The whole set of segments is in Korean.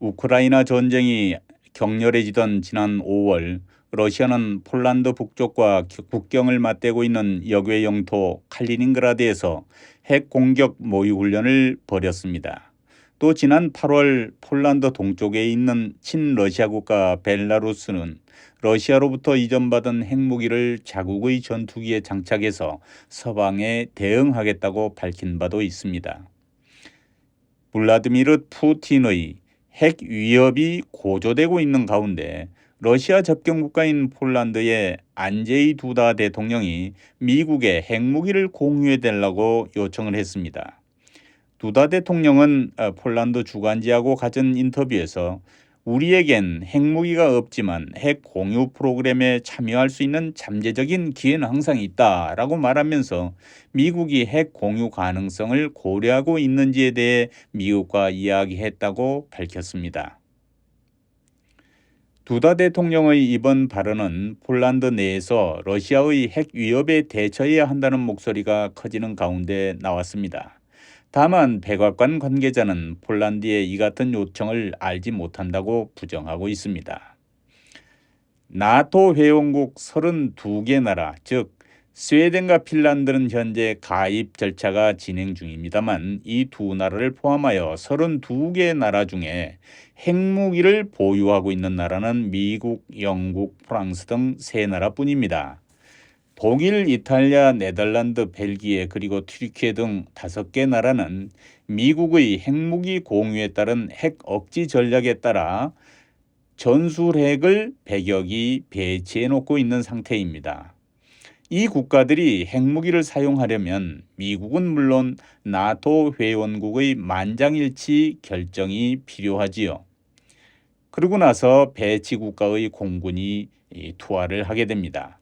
우크라이나 전쟁이 격렬해지던 지난 5월 러시아는 폴란드 북쪽과 국경을 맞대고 있는 역외 영토 칼리닝그라드에서 핵 공격 모의 훈련을 벌였습니다. 또 지난 8월 폴란드 동쪽에 있는 친러시아 국가 벨라루스는 러시아로부터 이전받은 핵무기를 자국의 전투기에 장착해서 서방에 대응하겠다고 밝힌 바도 있습니다. 블라드미르 푸틴의 핵 위협이 고조되고 있는 가운데 러시아 접경 국가인 폴란드의 안제이 두다 대통령이 미국에 핵무기를 공유해 달라고 요청을 했습니다. 두다 대통령은 어, 폴란드 주간지하고 가진 인터뷰에서 우리에겐 핵무기가 없지만 핵 공유 프로그램에 참여할 수 있는 잠재적인 기회는 항상 있다 라고 말하면서 미국이 핵 공유 가능성을 고려하고 있는지에 대해 미국과 이야기했다고 밝혔습니다. 두다 대통령의 이번 발언은 폴란드 내에서 러시아의 핵 위협에 대처해야 한다는 목소리가 커지는 가운데 나왔습니다. 다만 백악관 관계자는 폴란드의 이 같은 요청을 알지 못한다고 부정하고 있습니다. 나토 회원국 32개 나라, 즉 스웨덴과 핀란드는 현재 가입 절차가 진행 중입니다만 이 두 나라를 포함하여 32개 나라 중에 핵무기를 보유하고 있는 나라는 미국, 영국, 프랑스 등 세 나라뿐입니다. 독일, 이탈리아, 네덜란드, 벨기에 그리고 튀르키예 등 다섯 개 나라는 미국의 핵무기 공유에 따른 핵 억지 전략에 따라 전술핵을 100여기 배치해 놓고 있는 상태입니다. 이 국가들이 핵무기를 사용하려면 미국은 물론 나토 회원국의 만장일치 결정이 필요하지요. 그러고 나서 배치 국가의 공군이 투하를 하게 됩니다.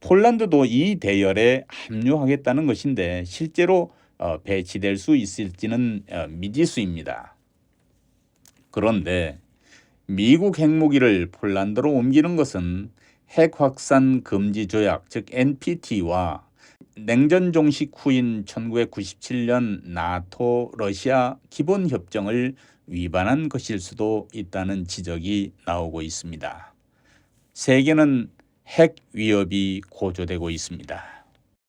폴란드도 이 대열에 합류하겠다는 것인데 실제로 어, 배치될 수 있을지는 어, 미지수입니다. 그런데 미국 핵무기를 폴란드로 옮기는 것은 핵 확산 금지 조약 즉 NPT와 냉전 종식 후인 1997년 나토 러시아 기본 협정을 위반한 것일 수도 있다는 지적이 나오고 있습니다. 세계는 핵 위협이 고조되고 있습니다.